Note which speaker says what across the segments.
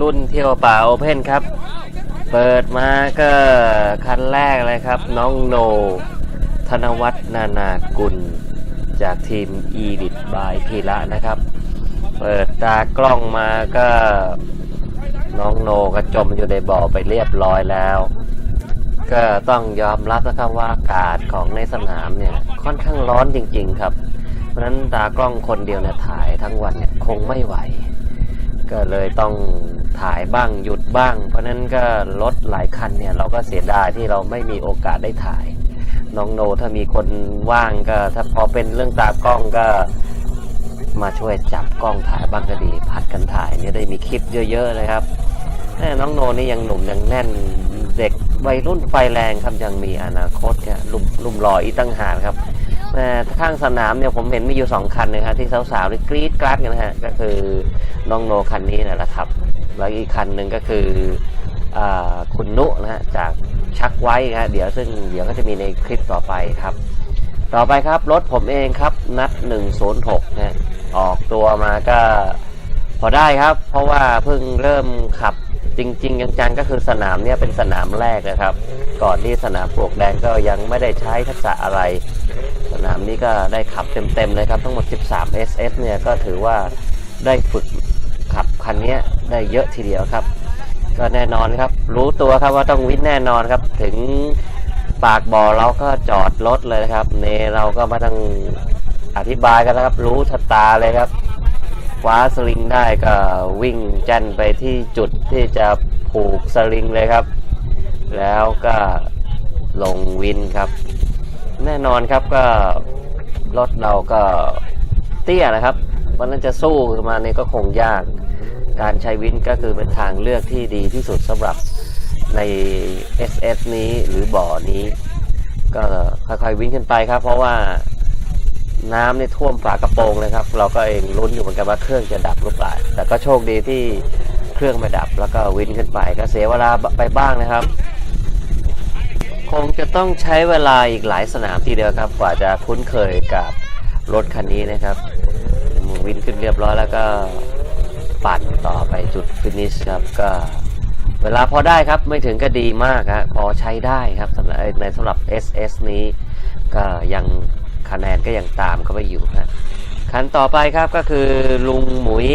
Speaker 1: รุ่นเที่ยวป่าโอเพนครับ เปิดมาก็คันแรกเลยครับ น้องโน ธนวัฒน์นานากุล จากทีมอีดิทบายพีระนะครับ เปิดตากล้องมาก็น้องโนก็จมอยู่ในบ่อไปเรียบร้อยแล้ว ก็ต้องยอมรับนะครับว่าอากาศของในสนามเนี่ยค่อนข้างร้อนจริง ๆ ครับ เพราะฉะนั้นตากล้องคนเดียวเนี่ยถ่ายทั้งวันเนี่ยคงไม่ไหว ก็เลยต้องถ่ายบ้างหยุดบ้าง เพราะนั้นก็รถหลายคันเนี่ยเราก็เสียดายที่เราไม่มีโอกาสได้ถ่าย น้องโนถ้ามีคนว่างก็ ถ้าพอเป็นเรื่องตากล้องก็มาช่วยจับกล้องถ่ายบ้างก็ดี ผัดกันถ่ายเนี่ยได้มีคลิปเยอะๆนะครับแม่น้องโนนี่ยังหนุ่มยังแน่นเด็กวัยรุ่นไฟแรงครับยังมีอนาคตครับลุ่มลุ่มลออีตั้งหากครับ ข้างสนามเนี่ยผมเห็นมีอยู่สองคันนะครับที่สาวๆนี่กรี๊ดกราดกันนะฮะก็คือน้องโนคันนี้นะแหละครับ แล้วอีกคันหนึ่งก็คืออคุณนุนะฮะจากชักไว้นะฮะเดี๋ยวซึ่งเดี๋ยวก็จะมีในคลิปต่อไปครับ ต่อไปครับรถผมเองครับนัด 106นะฮะออกตัวมาก็พอได้ครับ เพราะว่าเพิ่งเริ่มขับจริงๆจังๆก็คือสนามเนี่ยเป็นสนามแรกนะครับ ก่อนที่สนามปลวกแดงก็ยังไม่ได้ใช้ทักษะอะไร สนามนี้ก็ได้ขับเต็มๆเลยครับทั้งหมด 13 SS เนี่ยก็ถือว่าได้ฝึกขับคันนี้ได้เยอะทีเดียวครับ ก็แน่นอนครับ รู้ตัวครับว่าต้องวินแน่นอนครับ ถึงปากบ่อเราก็จอดรถเลยนะครับเนเราก็มาต้องอธิบายกันนะครับ รู้ชะตาเลยครับคว้าสลิงได้ก็วิ่งแจันไปที่จุดที่จะผูกสลิงเลยครับ แล้วก็ลงวินครับ แน่นอนครับก็รถเราก็เตี้ยนะครับเพราะนั้นจะสู้มาเนี่ยก็คงยาก การใช้วินก็คือเป็นทางเลือกที่ดีที่สุดสำหรับใน SS นี้หรือบ่อนี้ ก็ค่อยๆวิ่งขึ้นไปครับ เพราะว่าน้ำเนี่ยท่วมฝากระโปรงเลยครับ เราก็เองลุ้นอยู่เหมือนกันว่าเครื่องจะดับหรือเปล่าแต่ก็โชคดีที่เครื่องไม่ดับแล้วก็วินขึ้นไปก็เสียเวลาไปบ้างนะครับ คงจะต้องใช้เวลาอีกหลายสนามทีเดียวครับ กว่าจะคุ้นเคยกับรถคันนี้นะครับวินขึ้นเรียบร้อยแล้วก็ปั่นต่อไปจุดฟินิชครับก็เวลาพอได้ครับไม่ถึงก็ดีมากฮะพอใช้ได้ครับสำหรับในสำหรับ SS นี้ ก็ยังคะแนนก็ยังตามเข้าไปอยู่ฮะคันต่อไปครับก็คือลุงหมุย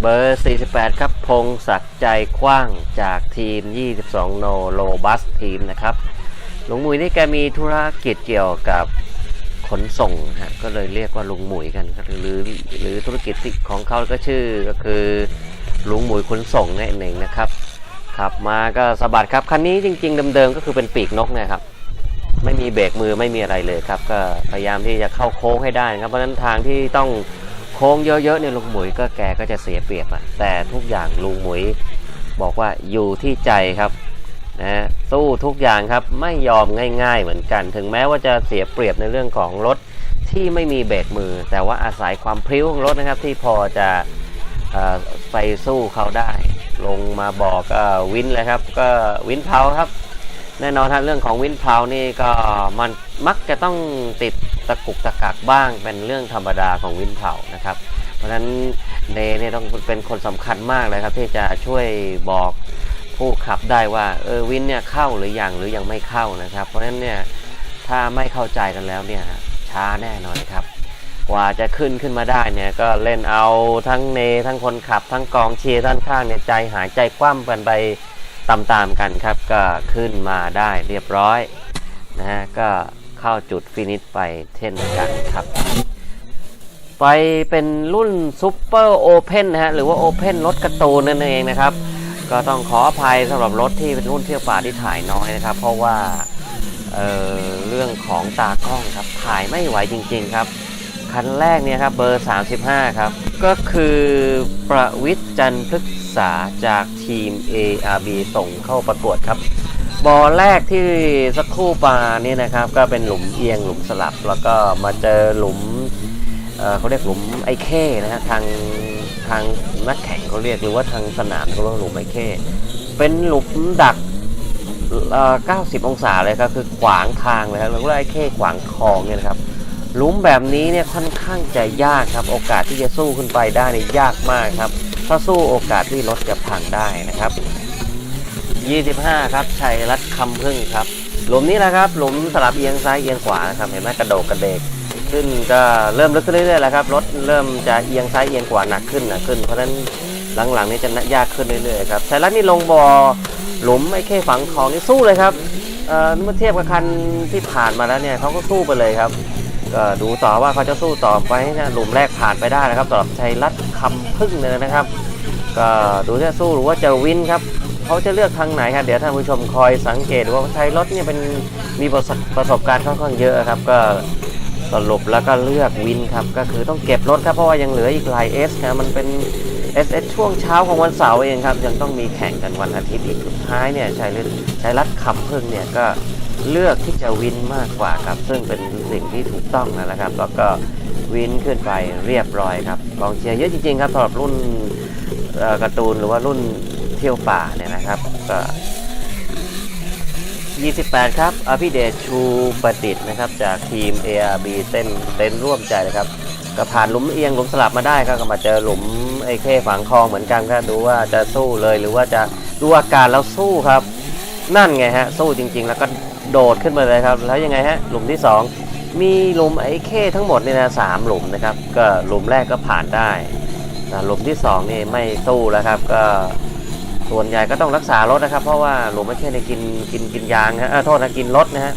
Speaker 1: เบอร์ 48 ครับ พงศักดิ์ใจกว้างจากทีม 22 โนโลบัสทีมนะครับ หลุงหมุยนี่แกมีธุรกิจเกี่ยวกับขนส่งฮะก็เลยเรียกว่าลุงหมุยกันหรือหรือธุรกิจของเขาก็ชื่อก็คือลุงหมุยขนส่งนั่นเองนะครับขับมาก็สะบัดครับคันนี้จริง ๆ เดิมๆก็คือเป็นปีกนกเนะครับไม่มีเบรกมือไม่มีอะไรเลยครับ ก็พยายามที่จะเข้าโค้งให้ได้ครับเพราะฉะนั้นทางที่ต้องโค้งเยอะๆเนี่ยลุงหมุยก็แกก็จะเสียเปรียบอะแต่ทุกอย่างลุงหมุยบอกว่าอยู่ที่ใจครับ นะสู้ทุกอย่างครับไม่ยอมง่าย ๆ เหมือนกัน ถึงแม้ว่าจะเสียเปรียบในเรื่องของรถที่ไม่มีเบรกมือ แต่ว่าอาศัยความพริ้วของรถนะครับ ที่พอจะอไปสู้เขาได้ ลงมาบอกวินเลยครับ ก็วินเพาครับ แน่นอนฮะเรื่องของวินเพานี่ก็มันมักจะต้องติดตะกุกตะกักบ้างเป็นเรื่องธรรมดาของวินเพานะครับ เพราะฉะนั้นเนเนี่ยต้องเป็นคนสำคัญมากเลยครับ ที่จะช่วยบอก ผู้ขับได้ว่าเออวินเนี่ยเข้าหรือยังหรือยังไม่เข้านะครับ เพราะฉะนั้นเนี่ยถ้าไม่เข้าใจกันแล้วเนี่ยช้าแน่นอนครับ กว่าจะขึ้นขึ้นมาได้เนี่ยก็เล่นเอาทั้งเนทั้งคนขับ ทั้งกองเชียร์ด้านข้างเนี่ยใจหายใจคว่ำกันไปตามๆกันครับ ก็ขึ้นมาได้เรียบร้อยนะฮะก็เข้าจุดฟินิชไปเช่นกันครับ ไปเป็นรุ่นซูเปอร์โอเพนนะฮะหรือว่าโอเพนรถกร์ตูนนั่นเองนะครับ ก็ต้องขออภัยสำหรับรถที่เป็นรุ่นเที่ยวป่าที่ถ่ายน้อยนะครับ เพราะว่าเเรื่องของตากล้องครับถ่ายไม่ไหวจริง ๆครับ คันแรกเนี่ยครับเบอร์ 35 ครับ ก็คือประวิทย์จันทร์พฤกษาจากทีม ARB ส่งเข้าประกวดครับบอแรกที่สักครู่ปาเนี่ยนะครับ ก็เป็นหลุมเอียงหลุมสลับ แล้วก็มาเจอหลุมเเขาเรียกหลุมไอเข้นะฮะทางางนักแข่งเขาเรียกหรือว่าทางสนามเขาเรียกว่าหลุมไอ้เข้เป็นหลุมดักเอ่อ90 องศาเลยครับคือขวางทางเลยครับเรียกว่าไอ้เข้ขวางคลองเนี่ยนะครับหลุมแบบนี้เนี่ยค่อนข้างจะยากครับ โอกาสที่จะสู้ขึ้นไปได้นี่ยากมากครับสราสู้โอกาสที่รถจะพังได้นะครับ 25 ครับชัยรัตน์คำพึ่งครับหลุมนี้แหละครับหลุมสลับเอียงซ้ายเอียงขวานะครับเห็นไหมกระโดกกระเดก ขึ้นก็เริ่มลึกขึ้นเรื่อยๆแล้วครับรถเริ่มจะเอียงซ้ายเอียงขวาหนักขึ้นหนักขึ้น เพราะฉะนั้นหลังๆนี้จะยากขึ้นเรื่อยๆครับชัยรัตน์นี่ลงบ่อหลุมไอ้เข้ฝังทองนี่สู้เลยครับเมื่อเทียบกับคันที่ผ่านมาแล้วเนี่ยเขาก็สู้ไปเลยครับก็ดูต่อว่าเขาจะสู้ต่อไปนะหลุมแรกผ่านไปได้นะครับสำหรับชัยรัตน์คำพึ่งเลยนะครับ ก็ดูจะสู้หรือว่าจะวินครับเขาจะเลือกทางไหนครับเดี๋ยวท่านผู้ชมคอยสังเกตว่าชัยรถเนี่ยเป็นมีประสบประสบการณ์ค่อนข้างเยอะครับ ก็ สรุปแล้วก็เลือกวินครับ ก็คือต้องเก็บรถครับ เพราะว่ายังเหลืออีกหลายเอสครับมันเป็น S S ช่วงเช้าของวันเสาร์เองครับ ยังต้องมีแข่งกันวันอาทิตย์อีกสุดท้ายเนี่ยชัยฤทธิ์ชัยรัตน์คำพึ่งเนี่ยก็เลือกที่จะวินมากกว่าครับ ซึ่งเป็นสิ่งที่ถูกต้องนะครับ แล้วก็วินขึ้นไปเรียบร้อยครับกองเชียร์เยอะจริงๆครับสำหรับรุ่นการ์ตูนหรือว่ารุ่นเที่ยวป่าเนี่ยนะครับก็ 28 ครับอภิเดชชูประดิษฐ์นะครับ จากทีม ARB เต้นเต้นร่วมใจนะครับก็ผ่านหลุมเอียงหลุมสลับมาได้ครับก็มาเจอหลุมไอ้เข้ฝังคลองเหมือนกันครับดูว่าจะสู้เลยหรือว่าจะดูอาการแล้วสู้ครับ นั่นไงฮะสู้จริง ๆ แล้วก็โดดขึ้นมาเลยครับ แล้วยังไงฮะหลุมที่ 2 มีหลุมไอ้เข้ทั้งหมดเนี่ยนะสามหลุมนะครับ ก็หลุมแรกก็ผ่านได้หลุมที่สองนี่ไม่สู้แล้วครับก็ ส่วนใหญ่ก็ต้องรักษารถนะครับ เพราะว่าหลุมไอ้เข้เนี่ยกินกินกินยางฮะโทษนะกินรถนะฮะ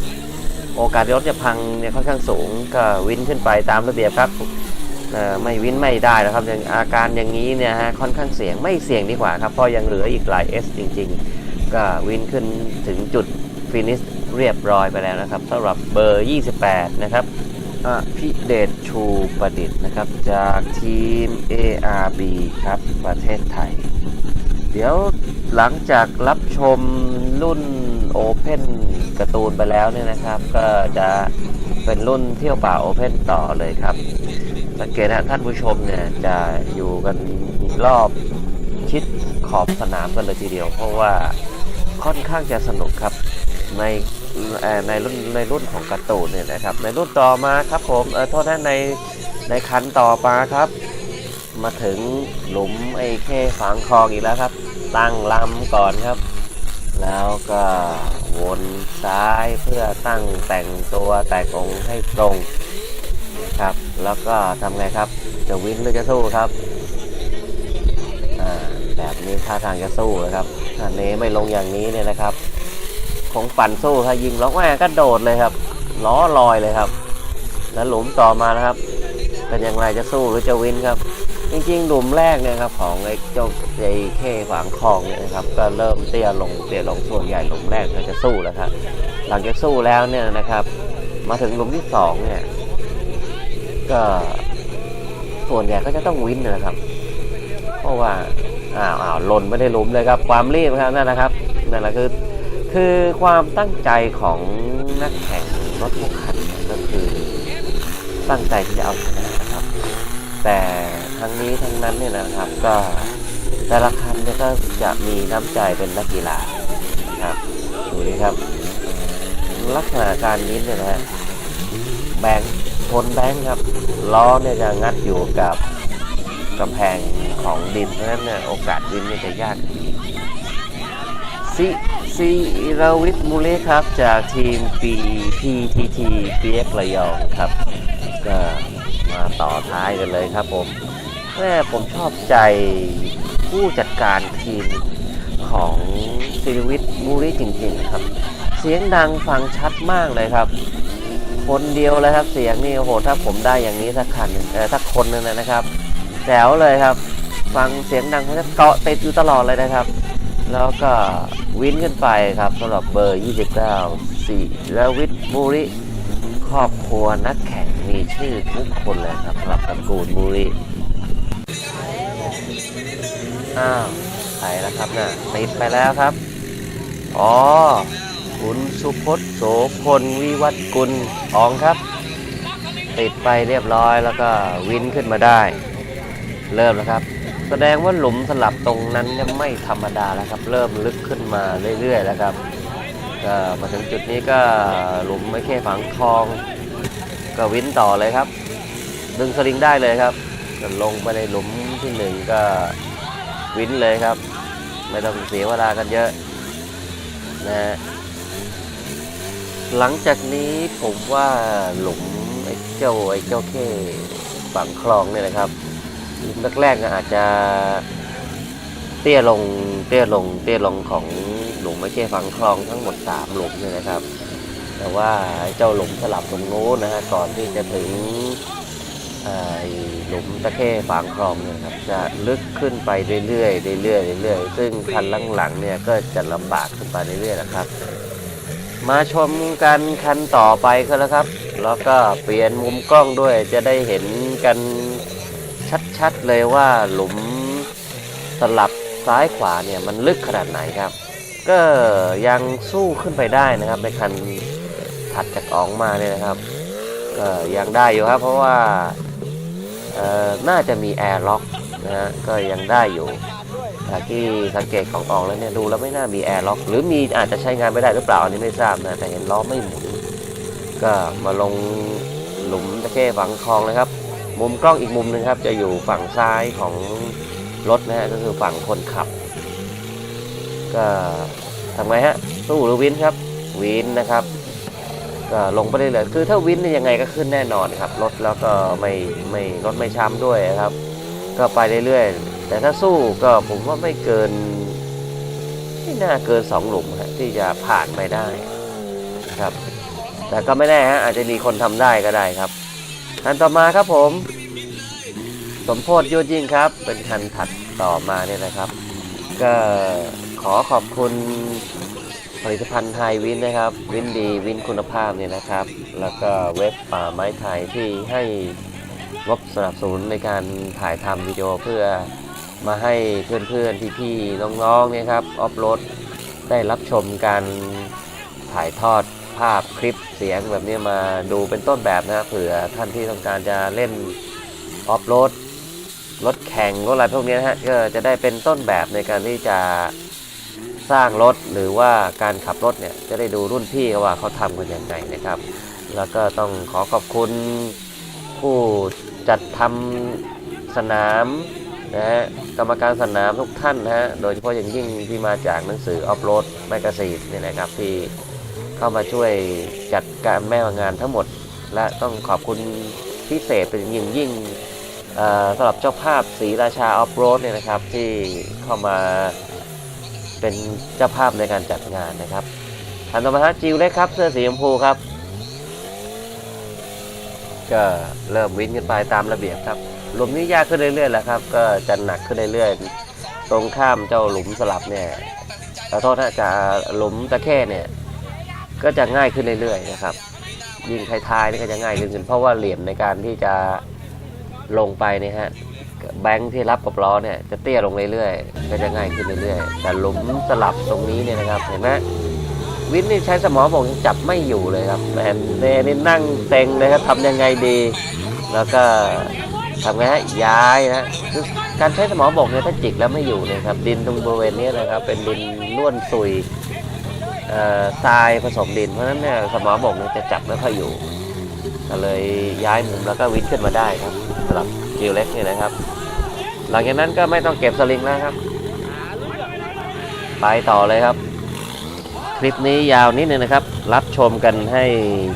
Speaker 1: โอกาสรถจะพังเนี่ยค่อนข้างสูงก็วินขึ้นไปตามระเบียบครับไม่วินไม่ได้แล้วครับอย่างอาการอย่างนี้เนี่ยฮะค่อนข้างเสี่ยงไม่เสี่ยงดีกว่าครับเพราะยังเหลืออีกหลาย S จริง ๆ ก็วินขึ้นถึงจุดฟินิชเรียบร้อยไปแล้วนะครับสำหรับเบอร์ 28 นะครับอภิเดชชูประดิษฐ์นะครับ จากทีม ARB ครับ ประเทศไทย เดี๋ยวหลังจากรับชมรุ่น Open การ์ตูนไปแล้วเนี่ยนะครับ ก็จะเป็นรุ่นเที่ยวป่า Open ต่อเลยครับ สังเกตนะท่านผู้ชมเนี่ยจะอยู่กันรอบชิดขอบสนามกันเลยทีเดียว เพราะว่าค่อนข้างจะสนุกครับในในรุ่นในรุ่นของการ์ตูนเนี่ยนะครับ ในรุ่นต่อมาครับผมเออโทษนะในในคันต่อมาครับ มาถึงหลุมไอ้เข้ฝังคลองอีกแล้วครับ ตั้งลำก่อนครับ แล้วก็วนซ้ายเพื่อตั้งแต่งตัวแต่งองค์ให้ตรงนะครับ แล้วก็ทำไงครับ จะวินหรือจะสู้ครับอ่าแบบนี้ท่าทางจะสู้นะครับถ้าเนไม่ลงอย่างนี้เนี่ยนะครับ คงปั่นสู้ถ้ายิงล็อกแม่ก็โดดเลยครับ ล้อลอยเลยครับ แล้วหลุมต่อมานะครับ เป็นอย่างไรจะสู้หรือจะวินครับ จริงๆหลุมแรกเนี่ยครับของไอ้เจ้าไอ้เข้ฝางคลองเนี่ยนะครับก็เริ่มเตี้ยลงเตี้ยลงส่วนใหญ่หลุมแรกก็จะสู้แล้วครับหลังจากสู้แล้วเนี่ยนะครับ มาถึงหลุมที่สองเนี่ยก็ส่วนใหญ่ก็จะต้องวินนะครับ เพราะว่าอ้าวอ้าวหล่นไม่ได้หลุมเลยครับ ความรีบครับนั่นนะครับนั่นแหละคือคือความตั้งใจของนักแข่งรถทุกคันก็คือตั้งใจที่จะเอาชนะนะครับ แต่ ทั้งนี้ทั้งนั้นเนี่ยนะครับ ก็แต่ละคันเนี่ยก็จะมีน้ำใจเป็นนักกีฬาครับดูนี่ครับ ลักษณะการยิ้มเนี่ยนะฮะแบงค์ชนแบงค์ครับล้อเนี่ยจะงัดอยู่กับกำแพงของดินเพราะฉะนั้นเนี่ยโอกาสวินเนี่ยจะยากซีซีรวิทมูเลครับ จากทีม P PTT PX ระยองครับ ก็มาต่อท้ายกันเลยครับผม แม่ผมชอบใจผู้จัดการทีมของซีรวิทย์มูเลจริงๆครับ เสียงดังฟังชัดมากเลยครับ คนเดียวเลยครับเสียงนี่โอ้โหถ้าผมได้อย่างนี้สักคันนึ่งเออสักคนนึงนะครับแจ๋วเลยครับ ฟังเสียงดังเขาจะเกาะติดอยู่ตลอดเลยนะครับ แล้วก็วินขึ้นไปครับสำหรับเบอร์ 29สี่แล้ววิทย์มูริครอบครัวนักแข่งมีชื่อทุกคนเลยครับสำหรับตระกูลมูริ อ้าวไปแล้วครับน่ะติดไปแล้วครับ อ๋อ คุณสุพจน์โสพลวิวัฒกุลอองครับ ติดไปเรียบร้อยแล้วก็วินขึ้นมาได้ เริ่มแล้วครับ แสดงว่าหลุมสลับตรงนั้นยังไม่ธรรมดาแล้วครับ เริ่มลึกขึ้นมาเรื่อยๆแล้วครับก็มาถึงจุดนี้ก็หลุมไม่แค่ฝังทอง ก็วินต่อเลยครับ ดึงสลิงได้เลยครับลงไปในหลุมที่หนึ่งก็ วินเลยครับ ไม่ต้องเสียเวลากันเยอะนะฮะหลังจากนี้ผมว่าหลุมไอ้เจ้าไอ้เจ้าเข้ฝั่งคลองเนี่ยนะครับหลุมแรกๆอาจจะเตี้ยลงเตี้ยลงเตี้ยลงของหลุมไอ้เข้ฝั่งคลองทั้งหมดสามหลุมเนี่ยนะครับ แต่ว่าเจ้าหลุมสลับตรงโน้นนะฮะก่อนที่จะถึง หลุมตะเข้ฝางคลองเนี่ยครับจะลึกขึ้นไปเรื่อยๆเรื่อยๆเรื่อยๆซึ่งคันหลังๆเนี่ยก็จะลำบากขึ้นไปเรื่อยๆนะครับ มาชมกันคันต่อไปก็แล้วครับ แล้วก็เปลี่ยนมุมกล้องด้วยจะได้เห็นกันชัดๆเลยว่าหลุมสลับซ้ายขวาเนี่ยมันลึกขนาดไหนครับ ก็ยังสู้ขึ้นไปได้นะครับในคันถัดจากอองมาเนี่ยนะครับก็ยังได้อยู่ครับ เพราะว่า น่าจะมีแอร์ล็อกนะฮะก็ยังได้อยู่จากที่สังเกตของอองแล้วเนี่ยดูแล้วไม่น่ามีแอร์ล็อกหรือมีอาจจะใช้งานไม่ได้หรือเปล่าอันนี้ไม่ทราบนะแต่เห็นล้อไม่หมุนก็มาลงหลุมตะเข้ฝังคลองเลยครับ มุมกล้องอีกมุมหนึงครับ จะอยู่ฝั่งซ้ายของรถนะฮะก็คือฝั่งคนขับ ก็ทำไงฮะสู้หรือวินครับวินนะครับ ก็ลงไปได้เลยคือถ้าวินเนี่ยยังไงก็ขึ้นแน่นอนครับ รถแล้วก็ไม่ไม่รถไม่ช้ำด้วยนะครับ ก็ไปเรื่อยๆ แต่ถ้าสู้ก็ผมว่าไม่เกินไม่น่าเกินสองหลุมฮะที่จะผ่านไปได้ครับ แต่ก็ไม่แน่ฮะอาจจะมีคนทำได้ก็ได้ครับคันต่อมาครับผม สมโพธยุทธยิ่งครับ เป็นคันถัดต่อมาเนี่ยนะครับ ก็ขอขอบคุณ ผลิตภัณฑ์ไทยวินนะครับ วินดีวินคุณภาพเนี่ยนะครับ แล้วก็เว็บป่าไม้ไทยที่ให้งบสนับสนุนในการถ่ายทำวิดีโอเพื่อมาให้เพื่อนๆพี่ๆน้องๆเนี่ยครับออฟโหลดได้รับชมการถ่ายทอดภาพคลิปเสียงแบบนี้มาดูเป็นต้นแบบนะเผื่อท่านที่ต้องการจะเล่นออฟโหลดรถแข่งรถอะไรพวกนี้นะฮะก็จะได้เป็นต้นแบบในการที่จะ สร้างรถหรือว่าการขับรถเนี่ยจะได้ดูรุ่นพี่ว่าเขาทำกันยังไงนะครับ แล้วก็ต้องขอขอบคุณผู้จัดทำสนามนะฮะกรรมการสนามทุกท่านนะฮะโดยเฉพาะอย่างยิ่งที่มาจากหนังสือออฟโรดแมกกาซีนเนี่ยนะครับที่เข้ามาช่วยจัดการแม่งานทั้งหมด และต้องขอบคุณพิเศษเป็นอย่งยิ่งสำหรับเจ้าภาพศรีราชาออฟโรดเนี่ยนะครับที่เข้ามา เป็นเจ้าภาพในการจัดงานนะครับทันตมาฮะจิวเล็กครับ เสื้อสีชมพูครับ ก็เริ่มวินกันไปตามระเบียบครับหลุมนี้ยากขึ้นเรื่อยๆแล้วครับ ก็จะหนักขึ้นเรื่อยๆตรงข้ามเจ้าหลุมสลับเนี่ยขอโทษนะจะหลุมตะแค่เนี่ย ก็จะง่ายขึ้นเรื่อยๆนะครับ ยิ่งท้ายๆนี่ก็จะง่ายขึ้นเพราะว่าเหลี่ยมในการที่จะลงไปเนี่ยฮะ แบงค์ที่รับกับล้อเนี่ยจะเตี้ยลงเรื่อยๆ ก็จะง่ายขึ้นเรื่อยๆ แต่หลุมสลับตรงนี้เนี่ยนะครับ เห็นไหมวินนี่ใช้สมองบอกยังจับไม่อยู่เลยครับแมนเนนี่นั่งเต็งเลยครับทำยังไงดี แล้วก็ทำไงฮะย้ายนะคือการใช้สมองบอกเนี่ยถ้าจิกแล้วไม่อยู่เนี่ยครับดินตรงบริเวณนี้นะครับ เป็นดินล้วนซุยเอ่อทรายผสมดิน เพราะฉะนั้นเนี่ยสมองบอกเนี่ยจะจับไม่ค่อยอยู่ก็เลยย้ายมุมแล้วก็วินขึ้นมาได้ครับ สำหรับจิวเล็กนี่นะครับ หลังจากนั้นก็ไม่ต้องเก็บสลิงแล้วครับ ไปต่อเลยครับ คลิปนี้ยาวนิดนึงนะครับ รับชมกันให้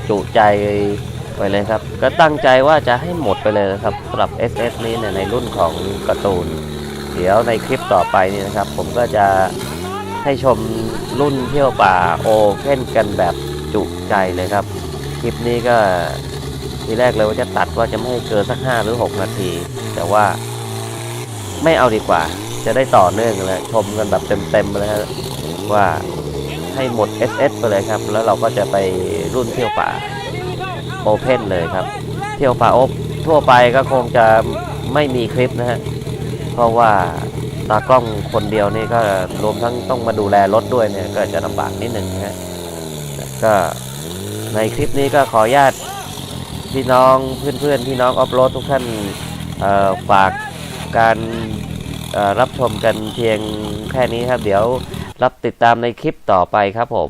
Speaker 1: จุใจไปเลยครับ ก็ตั้งใจว่าจะให้หมดไปเลยนะครับสำหรับ SS นี้เนี่ยในรุ่นของการ์ตูน เดี๋ยวในคลิปต่อไปนี่นะครับ ผมก็จะให้ชมรุ่นเที่ยวป่าโอเพ่นกันแบบจุใจเลยครับ คลิปนี้ก็ ทีแรกเลยว่าจะตัดว่าจะไม่ให้เกินสักห้าหรือ6นาที แต่ว่าไม่เอาดีกว่า จะได้ต่อเนื่องเลยชมกันแบบเต็มๆเลยฮะว่าให้หมด SS ไปเลยครับ แล้วเราก็จะไปรุ่นเที่ยวป่าโอเพนเลยครับ เที่ยวป่าโอทั่วไปก็คงจะไม่มีคลิปนะฮะ เพราะว่าตากล้องคนเดียวนี่ก็รวมทั้งต้องมาดูแลรถด้วยเนี่ยก็จะลำบากนิดหนึ่งนะฮะก็ในคลิปนี้ก็ขออนุญาต พี่น้องเพื่อนๆพี่น้องออฟโรดทุกท่านฝากการรับชมกันเพียงแค่นี้ครับ เดี๋ยวรับติดตามในคลิปต่อไปครับผม